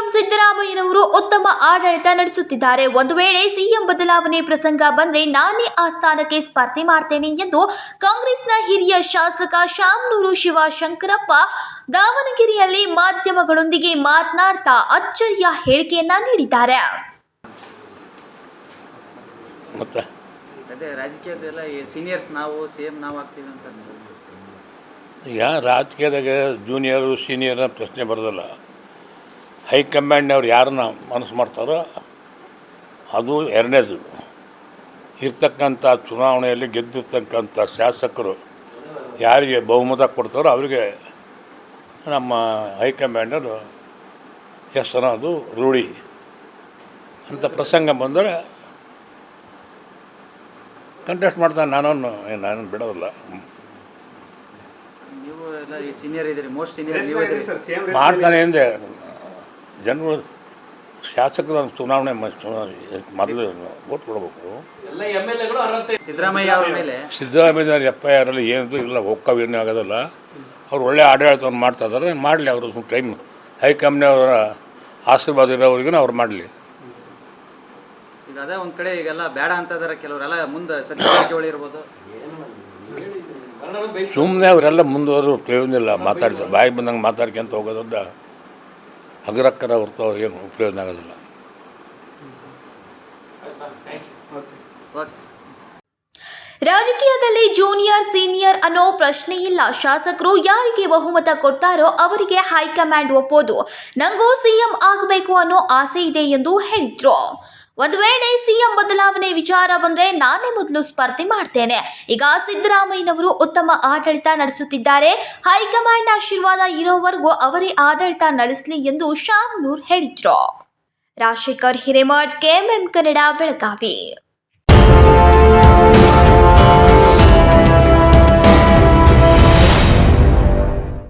CM ಸಿದ್ದರಾಮಯ್ಯನವರು ಉತ್ತಮ ಆಡಳಿತ ನಡೆಸುತ್ತಿದ್ದಾರೆ. ಒಂದು ವೇಳೆ ಸಿಎಂ ಬದಲಾವಣೆ ಪ್ರಸಂಗ ಬಂದ್ರೆ ನಾನೇ ಆ ಸ್ಥಾನಕ್ಕೆ ಸ್ಪರ್ಧೆ ಮಾಡ್ತೇನೆ ಎಂದು ಕಾಂಗ್ರೆಸ್ನ ಹಿರಿಯ ಶಾಸಕ ಶಾಮನೂರು ಶಿವಶಂಕರಪ್ಪ ದಾವಣಗೆರೆಯಲ್ಲಿ ಮಾಧ್ಯಮಗಳೊಂದಿಗೆ ಮಾತನಾಡ್ತಾ ಅಚ್ಚರಿಯ ಹೇಳಿಕೆಯನ್ನ ನೀಡಿದ್ದಾರೆ. ಯಾ. ಈಗ ರಾಜಕೀಯದಾಗ ಜೂನಿಯರು ಸೀನಿಯರ್ ಪ್ರಶ್ನೆ ಬರೋದಿಲ್ಲ. ಹೈಕಮಾಂಡ್ನವ್ರು ಯಾರನ್ನ ಮನಸ್ಸು ಮಾಡ್ತಾರೋ ಅದು ಎರಡನೇದು. ಇರ್ತಕ್ಕಂಥ ಚುನಾವಣೆಯಲ್ಲಿ ಗೆದ್ದಿರ್ತಕ್ಕಂಥ ಶಾಸಕರು ಯಾರಿಗೆ ಬಹುಮತ ಕೊಡ್ತಾರೋ ಅವರಿಗೆ ನಮ್ಮ ಹೈಕಮಾಂಡರು ಹೆಸರು ಅದು ರೂಢಿ. ಅಂತ ಪ್ರಸಂಗ ಬಂದರೆ ಕಂಟೆಸ್ಟ್ ಮಾಡ್ತಾನೆ ನಾನು ನಾನು ಬಿಡೋದಿಲ್ಲ. ನೀವು ಎಲ್ಲ ಈ ಸೀನಿಯರ್ ಇದ್ದೀರಿ ಮೋಸ್ಟ್ ಸೀನಿಯರ್ ನೀವು ಇದ್ದೀರಿ. ಮಾಡ್ತಾನೆ ಎಂದೆ. ಜನರು ಶಾಸಕರ ಚುನಾವಣೆ ಮೊದಲು ಓಟ್ ಕೊಡಬೇಕು. ಸಿದ್ದರಾಮಯ್ಯ ಅವರ ಮೇಲೆ. ಸಿದ್ದರಾಮಯ್ಯವ್ರ ಎಫ್ ಐ ಆರಲ್ಲಿ ಏನಿದ್ರು ಇಲ್ಲ ಒಕ್ಕವೇನೂ ಆಗೋದಲ್ಲ. ಅವ್ರು ಒಳ್ಳೆ ಆಡಳಿತವನ್ನು ಮಾಡ್ತಾ ಇದ್ದಾರೆ ಮಾಡಲಿ ಅವರು ಟೈಮ್. ಹೈಕಮಾಂಡ್ನವರ ಆಶೀರ್ವಾದ ಇರೋವ್ರಿಗೂ ಅವ್ರು ಮಾಡಲಿ. ಈಗ ಅದೇ ಒಂದು ಕಡೆ ಈಗೆಲ್ಲ ಬೇಡ ಅಂತ ಇದಾರೆ ಕೆಲವರೆಲ್ಲ ಮುಂದೆ ಸಚಿವ ಜಾರಕಿಹೊಳಿ ಇರ್ಬೋದು. ಸುಮ್ಮನೆ ಅವರೆಲ್ಲ ಮುಂದುವರೆದು ಪ್ರಯೋಜನ ಇಲ್ಲ ಮಾತಾಡ್ತಾರೆ. ಬಾಯಿ ಬಂದಂಗೆ ಮಾತಾಡ್ಕೊಂತ ಹೋಗೋದ್ರಿಂದ ಹಗರಕ್ಕರ ಹೊರತು ಏನು ಉಪಯೋಗ ಆಗೋದಿಲ್ಲ. ರಾಜಕೀಯದಲ್ಲಿ ಜೂನಿಯರ್ ಸೀನಿಯರ್ ಅನ್ನೋ ಪ್ರಶ್ನೆ ಇಲ್ಲ. ಶಾಸಕರು ಯಾರಿಗೆ ಬಹುಮತ ಕೊಡ್ತಾರೋ ಅವರಿಗೆ ಹೈಕಮಾಂಡ್ ಒಪ್ಪೋದು. ನಂಗೂ ಸಿಎಂ ಆಗಬೇಕು ಅನ್ನೋ ಆಸೆ ಇದೆ ಎಂದು ಹೇಳಿದ್ರು. ಒಂದು ವೇಳೆ ಸಿಎಂ ಬದಲಾವಣೆ ವಿಚಾರ ಬಂದ್ರೆ ನಾನೇ ಮೊದಲು ಸ್ಪರ್ಧೆ ಮಾಡ್ತೇನೆ. ಈಗ ಸಿದ್ದರಾಮಯ್ಯನವರು ಉತ್ತಮ ಆಡಳಿತ ನಡೆಸುತ್ತಿದ್ದಾರೆ. ಹೈಕಮಾಂಡ್ ಆಶೀರ್ವಾದ ಇರೋವರೆಗೂ ಅವರೇ ಆಡಳಿತ ನಡೆಸಲಿ ಎಂದು ಶಾಮ್ನೂರ್ ಹೇಳಿದ್ರು. ರಾಜಶೇಖರ್ ಹಿರೇಮಠ್, ಕೆಎಂಎಂ ಕನ್ನಡ, ಬೆಳಗಾವಿ.